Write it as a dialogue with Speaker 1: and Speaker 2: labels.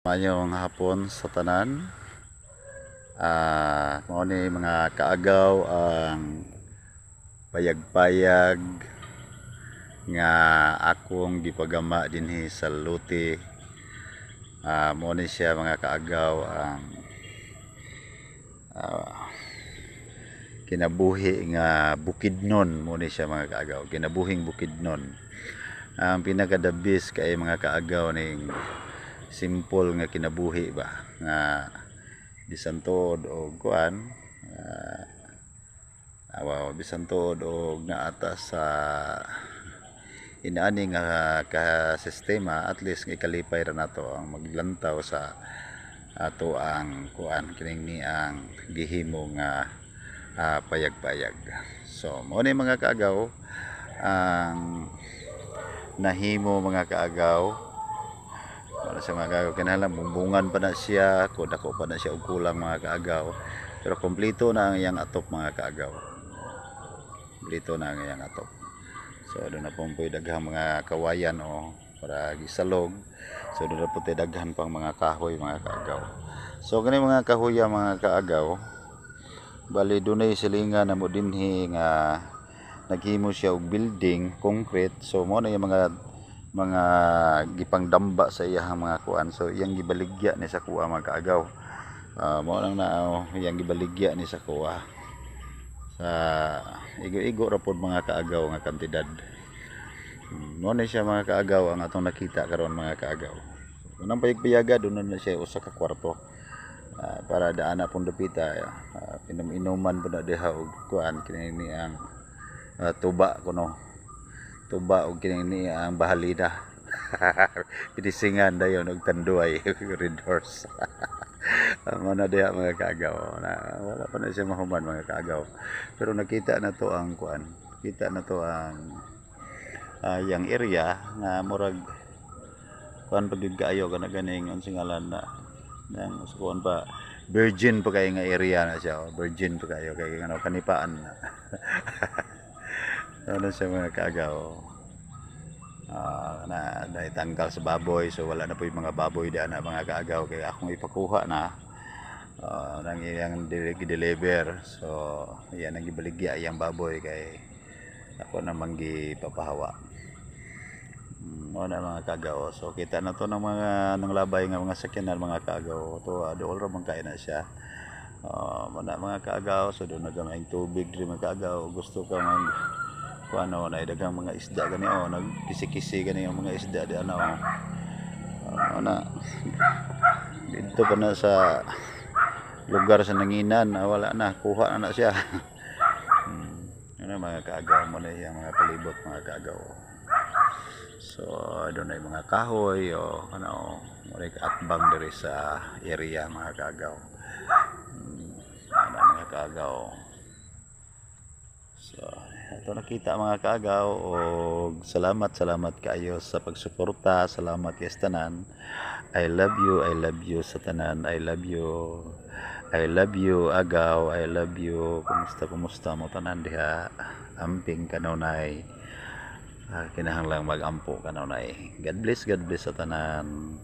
Speaker 1: Mayong hapon sa tanan. Ah, mao ni mga kaagaw ang payag-payag nga akong gipagama dinhi sa Luti. Ah, mao ni siya mga kaagaw ang ah, kinabuhi nga bukidnon mo ni siya mga kaagaw kinabuhing bukidnon ang pinaka the best kay mga kaagaw ning simple nga kinabuhi ba? Nga bisan tuod og kuan uh, awa bisan tuod og naata sa inaani nga ka sistema at least nga ikalipay ra nato ang maglantaw sa ato ang kuan kining ni ang gihimo nga ah, payag-payag. So mo ni mga kaagaw ang nahimo mga kaagaw para sa mga kaagaw kinahanglan bumbungan pa na siya kung dako pa na siya og kulang mga kaagaw. Pero kompleto na ang iyang atop mga kaagaw. Kompleto na ang iyang atop. So doon na pong po'y daghang mga kawayan o para gisalog. So doon na po daghan pang mga kahoy mga kaagaw. So kani mga kahoy mga kaagaw bali dunay silingan na mo dinhi nga naghimo siya og building concrete. So mo na yung mga mga gipangdamba sa iyang mga kuan. So iyang gibaligya ni sa kuha mga kaagaw uh, mo lang na oh, iyang gibaligya ni sa kuha sa igo-igo ra pod mga kaagaw nga kantidad. Hmm, mo na siya mga kaagaw ang atong nakita karon mga kaagaw. Unang payag-payaga doon na siya usa ka kwarto. Ah, para daana pong dapita uh, pinum-inuman po na diha og kuan kini ni ang ah, tuba kuno tuba og kini ni ang bahalina. Pinisingan dayon og tanduay horse Amo na diha mga kaagaw. Na wala pa na siya mahuman mga kaagaw. Pero nakita na to ang kuan. Kita na to ang ah, yang area nga murag kuan pagid kaayo kana ganing unsing ngalan na nang sukuan pa virgin pa kayo nga area na siya virgin pa kayo kay ano kanipaan na ano siya mga kaagaw Ah, na dahil tanggal sa baboy so wala na po yung mga baboy diyan na mga kaagaw kaya akong ipakuha na uh, nang iyang deliver so yan ang gibaligya iyang baboy kay ako namang gipapahawa mo na mga kagaw. So kita na to ng mga ng labay nga mga sakyanan mga kagaw. To uh, dool ra man kay na siya. Uh, mo na mga kagaw so doon na gamay tubig diri mga kagaw. Gusto ka kuan ano na daghang mga isda gani oh nagkisi-kisi gani yung mga isda di ano. Uh, na dito pa na sa lugar sa nanginan ah, wala na kuha na na siya. hmm. Ano mga kaagaw mo na yung mga palibot mga kaagaw. So, doon yung mga kahoy o ano, mulik atbang diri sa area mga kagaw. Hmm, ano mga kagaw. So, ito nakita mga kagaw o salamat salamat kayo sa pagsuporta. Salamat kay tanan. I love you, I love you sa tanan. I love you. I love you agaw, I love you. Kumusta kumusta mo tanan diha? Amping kanunay. Ah, kinahanglang mag-ampo ka na God bless, God bless sa tanan.